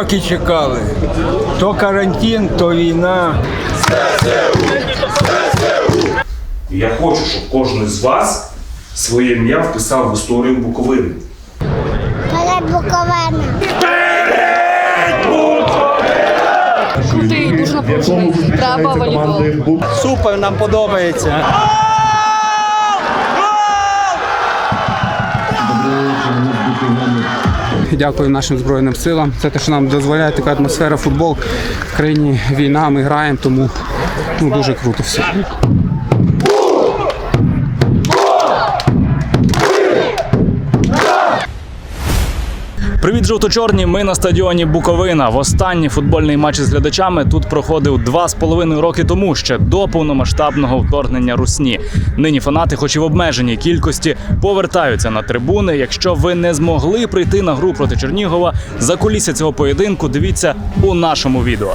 роки чекали. То карантин, то війна. Я хочу, щоб кожен з вас своє ім'я вписав в історію Буковини. Перед Буковина. Крутий, дуже. Треба волейбол. Супер, нам подобається. Дякую нашим збройним силам. Це те, що нам дозволяє така атмосфера футбол. В країні війна, ми граємо, тому ну, дуже круто все. Привіт, жовто-чорні. Ми на стадіоні Буковина. Востанній футбольний матч з глядачами тут проходив два з половиною роки тому, ще до повномасштабного вторгнення Русні. Нині фанати, хоч і в обмеженій кількості, повертаються на трибуни. Якщо ви не змогли прийти на гру проти Чернігова, за кулісся цього поєдинку дивіться у нашому відео.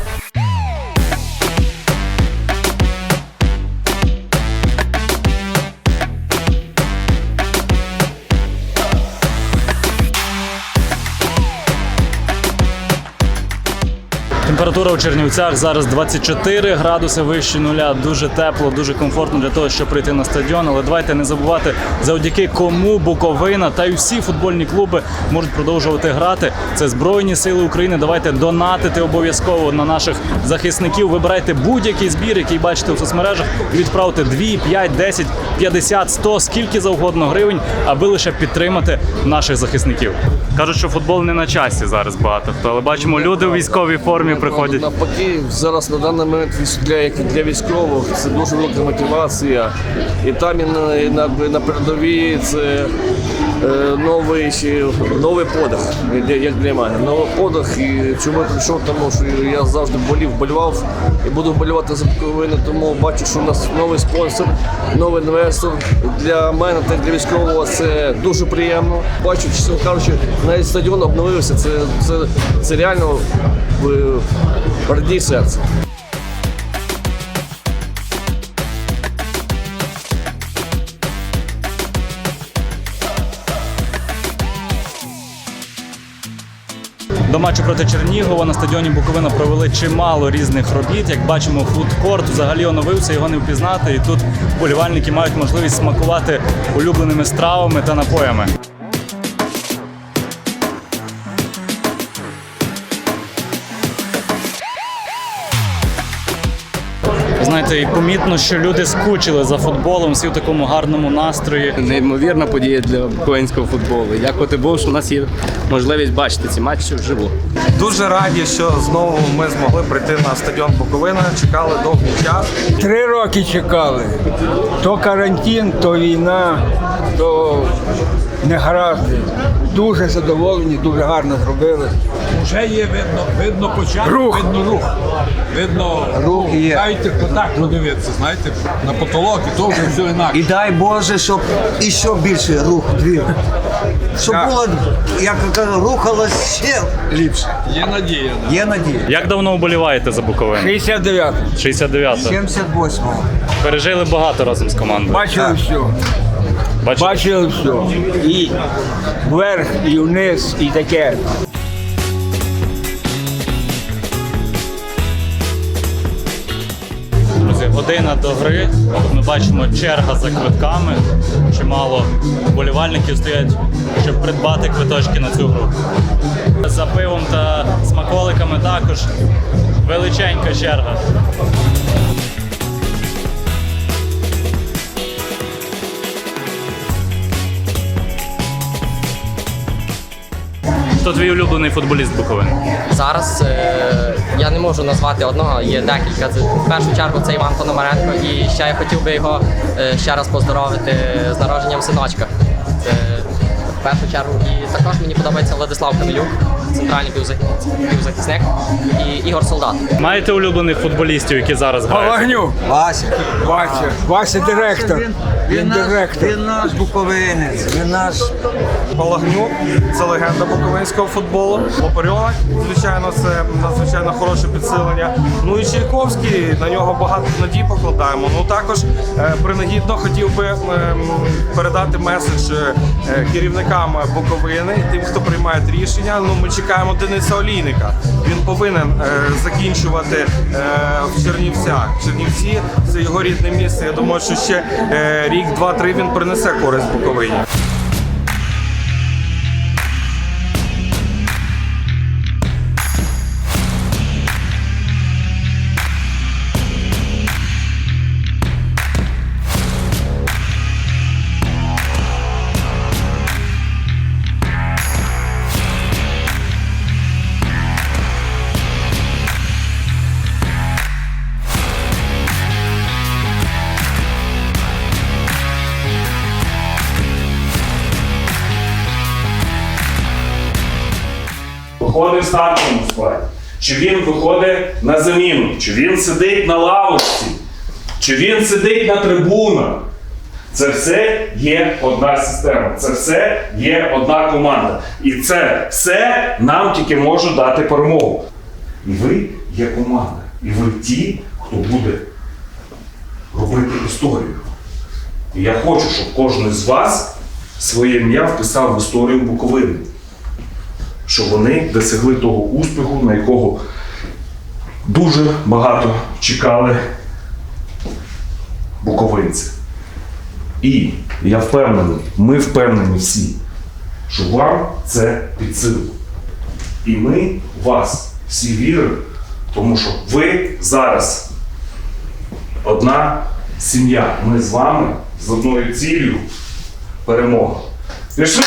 Температура у Чернівцях зараз 24 градуси вище нуля. Дуже тепло, дуже комфортно для того, щоб прийти на стадіон. Але давайте не забувати, завдяки кому Буковина та й всі футбольні клуби можуть продовжувати грати. Це Збройні Сили України. Давайте донатити обов'язково на наших захисників. Вибирайте будь-який збір, який бачите у соцмережах, і відправте 2, 5, 10, 50, 100, скільки завгодно гривень, аби лише підтримати наших захисників. Кажуть, що футбол не на часі зараз багато хто, але бачимо, люди у військовій формі приходять. Навпаки, зараз на даний момент для, для військових це дуже велика мотивація. І там і на, і на, на передовій це новий, новий подих, як для мене. Новий подих. І чому я прийшов, тому що я завжди болів, болівав і буду болювати за Буковину, тому бачу, що у нас новий спонсор, новий інвестор. Для мене та для військового це дуже приємно. Бачу, чесно кажучи, навіть стадіон обновився. Це, це, це реально е, радій серце. До матчу проти Чернігова на стадіоні Буковина провели чимало різних робіт. Як бачимо, фудкорт взагалі оновився, його не впізнати. І тут болівальники мають можливість смакувати улюбленими стравами та напоями. Знаєте, і помітно, що люди скучили за футболом, всі в такому гарному настрої. неймовірна подія для українського футболу. Дякувати Богу, що у нас є можливість бачити ці матчі вживу. Дуже раді, що знову ми змогли прийти на стадіон Буковина. Чекали довгий час. Три роки чекали. То карантин, то війна, то негаразди. Дуже задоволені, дуже гарно зробили. Вже є видно, видно початок, Рух. видно рух. Видно Рух є. Навіть отак подивитися, знаєте, на потолок, і то вже все інакше. І дай Боже, щоб іще більше рух двір. Щоб було, як кажу, рухалось ще ліпше. Є надія. Да. Є надія. Як давно вболіваєте за Буковину? 69 69-го. 78-го. Пережили багато разом з командою. Бачили все. Бачили? Бачили все. І вверх, і вниз, і таке. Друзі, година до гри. Ми бачимо черга за квитками. Чимало вболівальників стоять, щоб придбати квиточки на цю гру. За пивом та смаколиками також величенька черга. Хто твій улюблений футболіст Буковини? Зараз е, я не можу назвати одного, є декілька. В першу чергу це Іван Пономаренко. І ще я хотів би його е, ще раз поздоровити з народженням синочка. Це в першу чергу. І також мені подобається Владислав Камелюк, центральний півзах- півзахисник, і Ігор Солдат. Маєте улюблених футболістів, які зараз грають? Палагнюк. Вася. Вася. Вася директор. Він наш, директор. він наш буковинець, він наш Палагнюк це легенда буковинського футболу. Лопарьовик, звичайно, це надзвичайно хороше підсилення. Ну і Чайковський, на нього багато надій покладаємо. Ну також е, принагідно хотів би ем, передати меседж е, керівникам Буковини тим, хто приймає рішення. Ну ми чекаємо. Чекаємо Дениса Олійника. Він повинен е, закінчувати е, в Чернівцях. Чернівці це його рідне місце. Я думаю, що ще е, рік, два-три він принесе користь Буковині. Виходить в стартовому складі, чи він виходить на заміну, чи він сидить на лавочці, чи він сидить на трибунах. Це все є одна система, це все є одна команда. І це все нам тільки може дати перемогу. І ви є команда. І ви ті, хто буде робити історію. І я хочу, щоб кожен з вас своє ім'я вписав в історію Буковини що вони досягли того успіху, на якого дуже багато чекали буковинці. І я впевнений, ми впевнені всі, що вам це під силу. І ми вас всі віримо, тому що ви зараз одна сім'я. Ми з вами з одною цілею перемога. Пішли!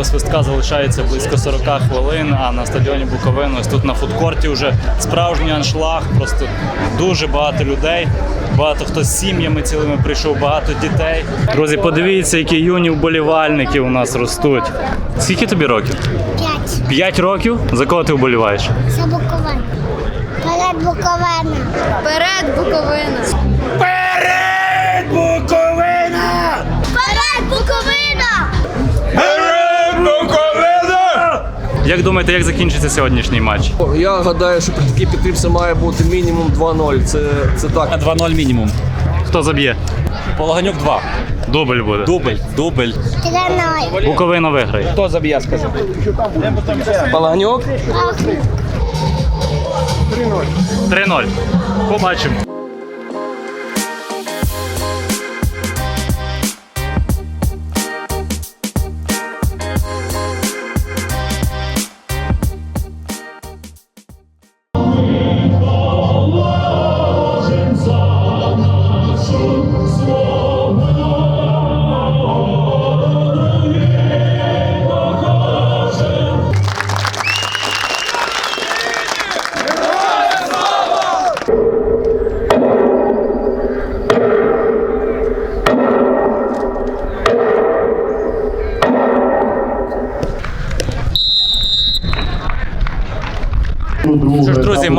До свистка залишається близько 40 хвилин, а на стадіоні Буковина ось тут на фудкорті вже справжній аншлаг, просто дуже багато людей. Багато хто з сім'ями цілими прийшов, багато дітей. Друзі, подивіться, які юні вболівальники у нас ростуть. Скільки тобі років? П'ять. П'ять років? За кого ти вболіваєш? Це Буковина. Перед Буковина. Вперед, Буковина! Як думаєте, як закінчиться сьогоднішній матч? Я гадаю, що при такій підтримці має бути мінімум 2-0. Це, це так. 2-0 мінімум. Хто заб'є? Полаганюк 2. Дубль буде. Дубль, дубль. Буковина виграє. Хто заб'є, скажи? Палагнюк? 3-0. Побачимо.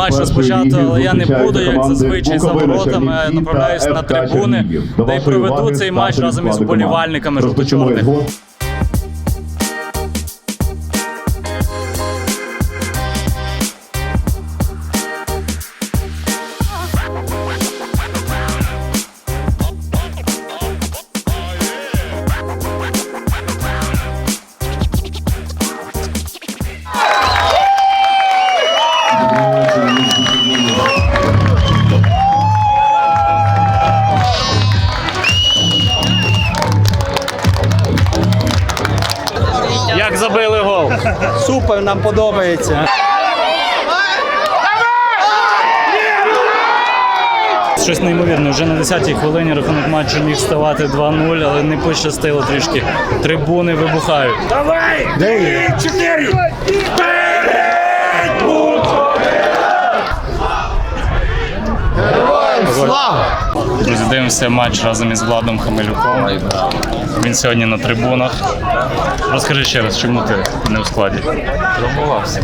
Матч розпочато, але я не буду, як зазвичай, за воротами. Направляюсь на трибуни, де й проведу цей матч разом із вболівальниками жовто-чорних. Нам подобається. Щось неймовірне. Вже на 10-й хвилині рахунок матчу міг ставати 2-0, але не пощастило трішки. Трибуни вибухають. Друзі, дивимося матч разом із Владом Хамелюком. Він сьогодні на трибунах. Розкажи ще раз, чому ти не у складі? Травмувався.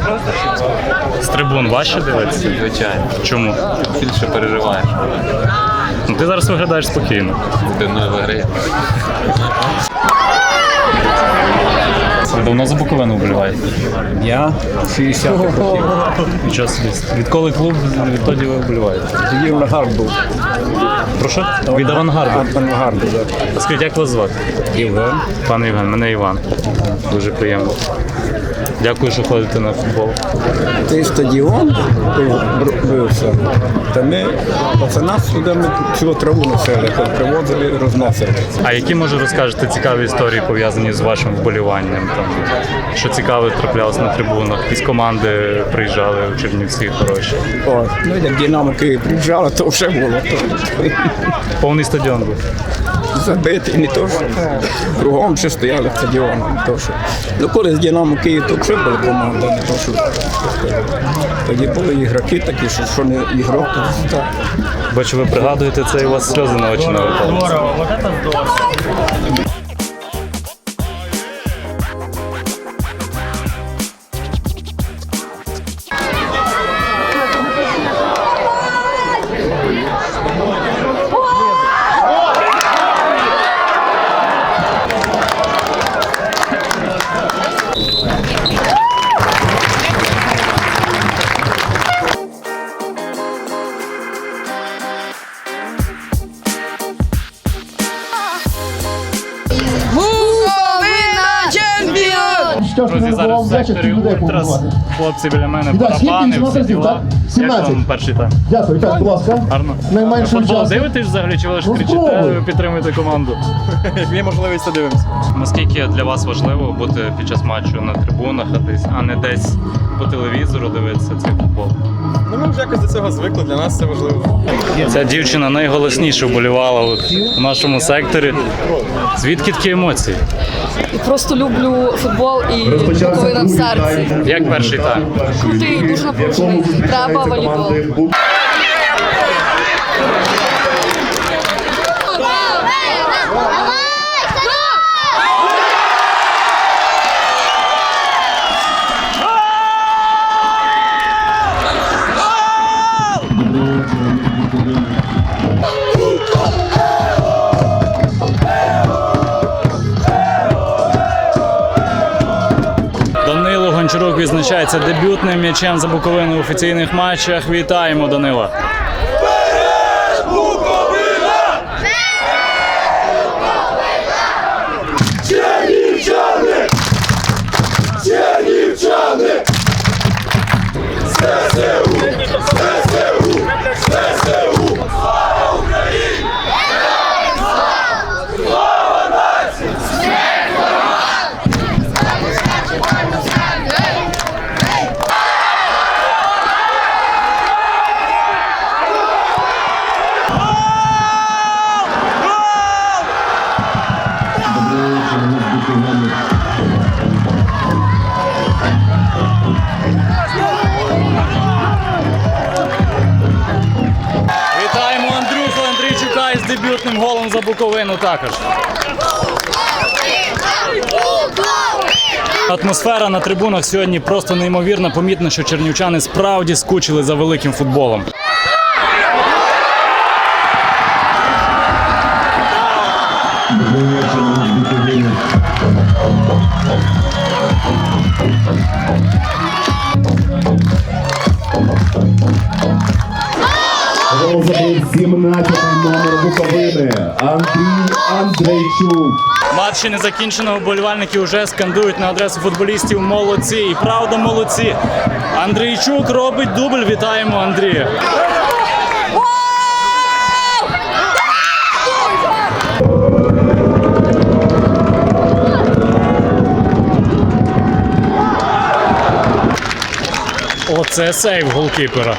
З трибун важче дивитися? Звичайно. Чому? Більше переживаєш. Ну ти зараз виглядаєш спокійно. Ти мною виграє. Давно за Буковину вболіваєте? Я 60 років. Нічого собі. Відколи клуб, відтоді ви вболіваєте? Тоді авангард був. Прошу? Від авангарду. Авангард, так. Скажіть, як вас звати? Євген. Пан Євген, мене Іван. Дуже приємно. Дякую, що ходите на футбол. Цей стадіон бився. Та ми пацана сюди ми цю траву носили, привозили, розносили. А які може розкажете цікаві історії пов'язані з вашим вболіванням? Там що цікаве траплялось на трибунах? Якісь команди приїжджали у Чернівці хороші. О, ну як Динамо Київ приїжджало, то вже було. Повний стадіон був. Забитий, не то що. Кругом ще стояли в не то що. Ну коли з Динамо Київ, то вже була команда, не то що. Тоді були ігроки такі, що, що не ігрок, то так. Бачу, ви пригадуєте це і у вас сльози на очі навертаються. Буковина Друзі, зараз в секторі Ультрас. Хлопці біля мене барабани, всі діла. Як вам перший тайм? Дякую, так, будь ласка. Гарно. Найменше Футбол дивитесь взагалі, чи ви лише кричите, ви підтримуєте команду? Як є можливість, то дивимося. Наскільки для вас важливо бути під час матчу на трибунах, а десь, а не десь по телевізору дивитися цей футбол? Ну ми вже якось до цього звикли, для нас це важливо. Ця дівчина найголосніше вболівала от у нашому секторі. Звідки такі емоції? Просто люблю футбол і Буковина в серці. Як перший так? Крутий, дуже напружений. Треба волейбол. Відзначається дебютним м'ячем за Буковину в офіційних матчах. Вітаємо, Данила! Дебютним за Буковину також. Атмосфера на трибунах сьогодні просто неймовірна. Помітно, що чернівчани справді скучили за великим футболом. Андрейчук. Матч ще не закінчено. Вболівальники вже скандують на адресу футболістів молодці. І правда молодці. Андрійчук робить дубль. Вітаємо Андрія. Оце сейв голкіпера.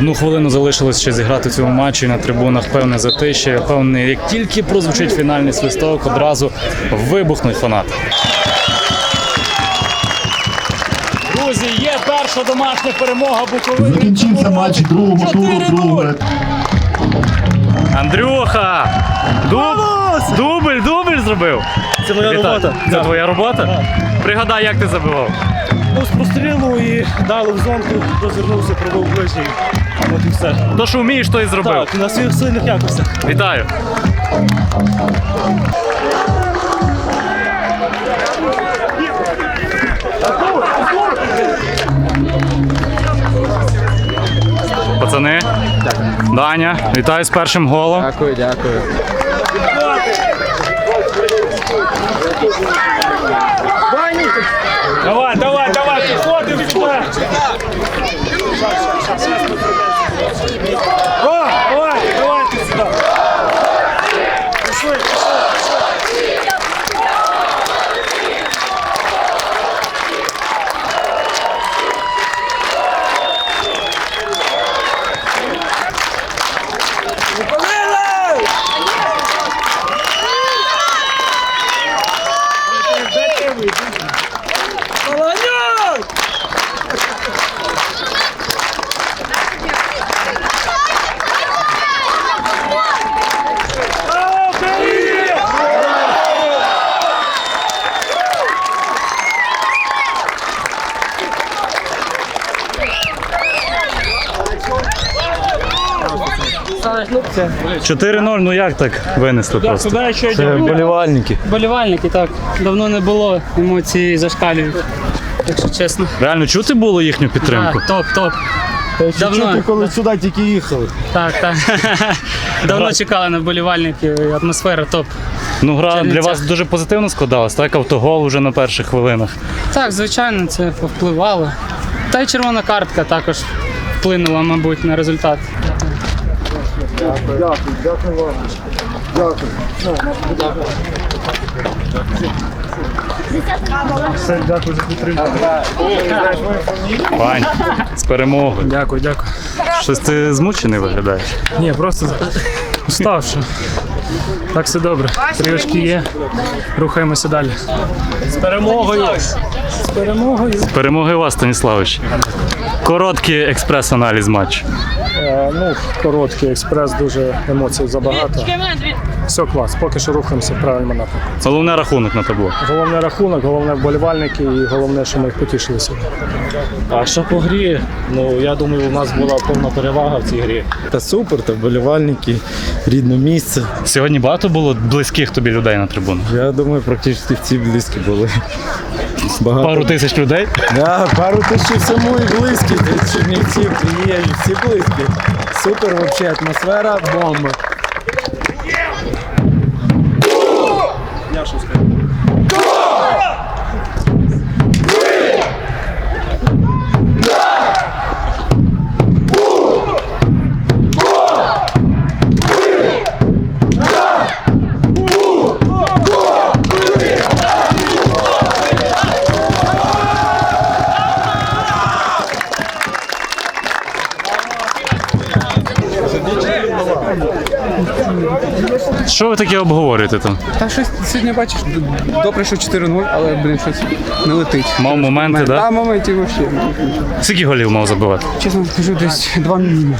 Одну хвилину залишилось ще зіграти в цьому матчі на трибунах. Певне затище. Певне, як тільки прозвучить фінальний свисток, одразу вибухнуть фанати. Друзі, є перша домашня перемога Буковини. Закінчився матч другого туру. Другого. Андрюха! Дуб... Дубль, дубль! зробив? Це моя Вітаю. робота. Це Да. твоя робота? Пригадай, як ти забивав. Ну, з прострілу і дали в зонку, розвернувся, пробив ближній. От і все. То, що вмієш, то і зробив. Так, на своїх сильних якостях. Вітаю. Пацани, Даня, вітаю з першим голом. Дякую, дякую. Давай, давай, давай, підходимо сюди. О, давай, давайте сюди. Пішли, пішли. Це 4-0, ну як так винесли просто? Це болівальники. Болівальники, так. Давно не було, емоції зашкалюють. Якщо чесно. Реально чути було їхню підтримку? Так, топ, топ. Давно. коли сюди тільки їхали. Так, так. Давно чекали на болівальників, атмосфера топ. Ну, гра для вас дуже позитивно складалась, так? Автогол вже на перших хвилинах. Так, звичайно, це повпливало. Та й червона картка також вплинула, мабуть, на результат. Дякую, дякую вам. Дякую. Все, дякую за підтримку. Пань, з перемогою. Дякую, дякую. Щось ти змучений виглядаєш. Ні, просто уставши. Так все добре. Три очки є. Рухаємося далі. З перемогою. З перемогою. Перемоги вас, Станіславович. Короткий експрес-аналіз матчу. Е, ну, короткий експрес, дуже емоцій забагато. Все клас, поки що рухаємося в правильному напрямку. Головне рахунок на табло. Головне рахунок, головне вболівальники і головне, що ми їх потішили сьогодні. А що по грі? Ну я думаю, у нас була повна перевага в цій грі. Та супер, та вболівальники, рідне місце. Сьогодні багато було близьких тобі людей на трибунах? Я думаю, практично всі близькі були. Багато. Пару тисяч людей? Да, пару тисяч саму і близькі. Тут Чернівці, приїжджі, всі близькі. Супер, взагалі, атмосфера бомба. Таке обговорюєте там? Та щось сьогодні бачиш, добре, що 4-0, але блін, щось не летить. Мав моменти, Так, так? моментів взагалі. Скільки голів мав забивати? Чесно скажу, десь два мінімум.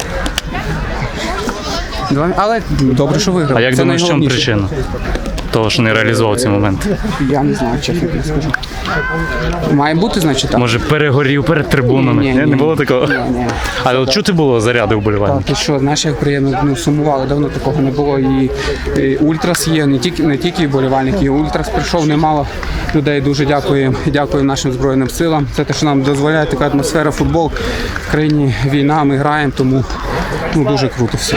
Два, але добре, що виграв. А як Це думаєш, в чому найголовніше. причина? Того, що не реалізував ці моменти. Я не знаю, чесно тобі скажу. Має бути, значить, так. Може, перегорів перед трибунами? Ні, Ні, ні, не було такого? Ні, ні. Але от чути було заряди вболівальників? Так, і що, знаєш, як приємно ну, сумували, давно такого не було. І, і Ультрас є, не тільки не тільки болівальники. і Ультрас прийшов немало людей. Дуже дякуємо. Дякуємо нашим Збройним силам. Це те, що нам дозволяє така атмосфера футбол. В країні війна, ми граємо, тому ну, дуже круто все.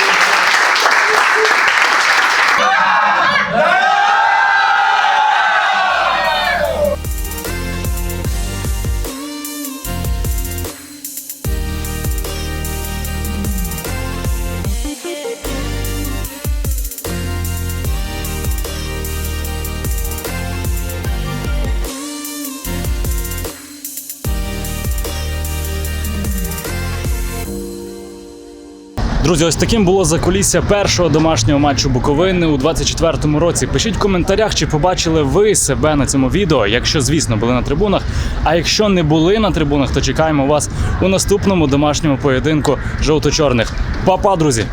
Друзі, ось таким було закулісся першого домашнього матчу Буковини у 24-му році. Пишіть в коментарях, чи побачили ви себе на цьому відео, якщо, звісно, були на трибунах. А якщо не були на трибунах, то чекаємо вас у наступному домашньому поєдинку жовто-чорних. Па-па, друзі!